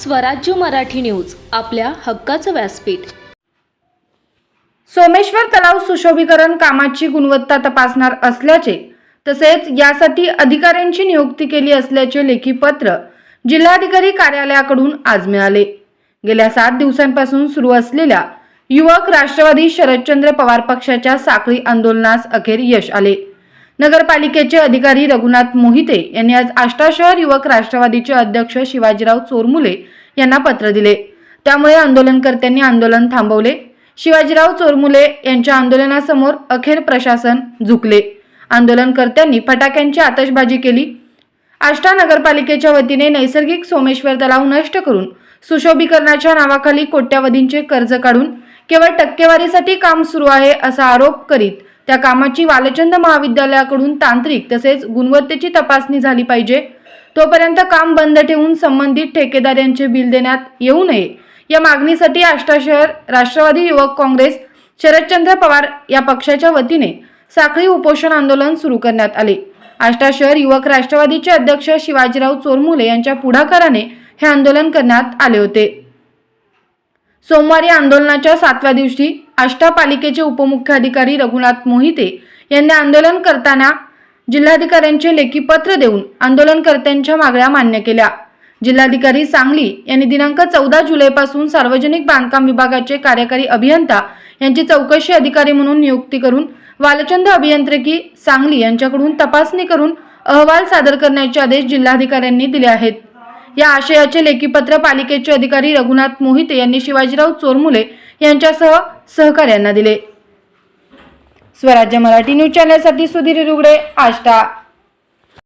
स्वराज्य मराठी न्यूज आपल्या हक्काचं व्यासपीठ. सोमेश्वर तलाव सुशोभीकरण कामाची गुणवत्ता तपासणार असल्याचे तसेच यासाठी अधिकाऱ्यांची नियुक्ती केली असल्याचे लेखी पत्र जिल्हाधिकारी कार्यालयाकडून आज मिळाले. गेल्या सात दिवसांपासून सुरू असलेल्या युवक राष्ट्रवादी शरदचंद्र पवार पक्षाच्या साखळी आंदोलनास अखेर यश आले. नगरपालिकेचे अधिकारी रघुनाथ मोहिते यांनी आज आष्टा शहर युवक राष्ट्रवादीचे अध्यक्ष शिवाजीराव चोरमुले यांना पत्र दिले. त्यामुळे आंदोलनकर्त्यांनी आंदोलन थांबवले. शिवाजीराव चोरमुले यांच्या आंदोलनासमोर अखेर प्रशासन झुकले. आंदोलनकर्त्यांनी फटाक्यांची आतषबाजी केली. आष्टा नगरपालिकेच्या वतीने नैसर्गिक सोमेश्वर तलाव नष्ट करून सुशोभीकरणाच्या नावाखाली कोट्यावधींचे कर्ज काढून केवळ टक्केवारीसाठी काम सुरू आहे असा आरोप करीत त्या कामाची वालचंद महाविद्यालयाकडून तांत्रिक तसेच गुणवत्तेची तपासणी झाली पाहिजे. तोपर्यंत काम बंद ठेवून संबंधित ठेकेदार यांचे बिल देण्यात येऊ नये. या मागणीसाठी आष्टा शहर राष्ट्रवादी युवक काँग्रेस शरदचंद्र पवार या पक्षाच्या वतीने साखळी उपोषण आंदोलन सुरू करण्यात आले. आष्टा शहर युवक राष्ट्रवादीचे अध्यक्ष शिवाजीराव चोरमुले यांच्या पुढाकाराने हे आंदोलन करण्यात आले होते. सोमवारी आंदोलनाच्या सातव्या दिवशी आष्टा पालिकेचे उपमुख्याधिकारी रघुनाथ मोहिते यांनी आंदोलन करताना जिल्हाधिकाऱ्यांचे लेखी पत्र देऊन आंदोलनकर्त्यांच्या मागण्या मान्य केल्या. जिल्हाधिकारी सांगली यांनी दिनांक चौदा जुलैपासून सार्वजनिक बांधकाम विभागाचे कार्यकारी अभियंता यांची चौकशी अधिकारी म्हणून नियुक्ती करून वालचंद अभियांत्रिकी सांगली यांच्याकडून तपासणी करून अहवाल सादर करण्याचे आदेश जिल्हाधिकाऱ्यांनी दिले आहेत. या आशयाचे लेखीपत्र पालिकेचे अधिकारी रघुनाथ मोहिते यांनी शिवाजीराव चोरमुले यांच्यासह सहकार्यांना दिले. स्वराज्य मराठी न्यूज चॅनलसाठी सुधीर रुगडे आष्टा.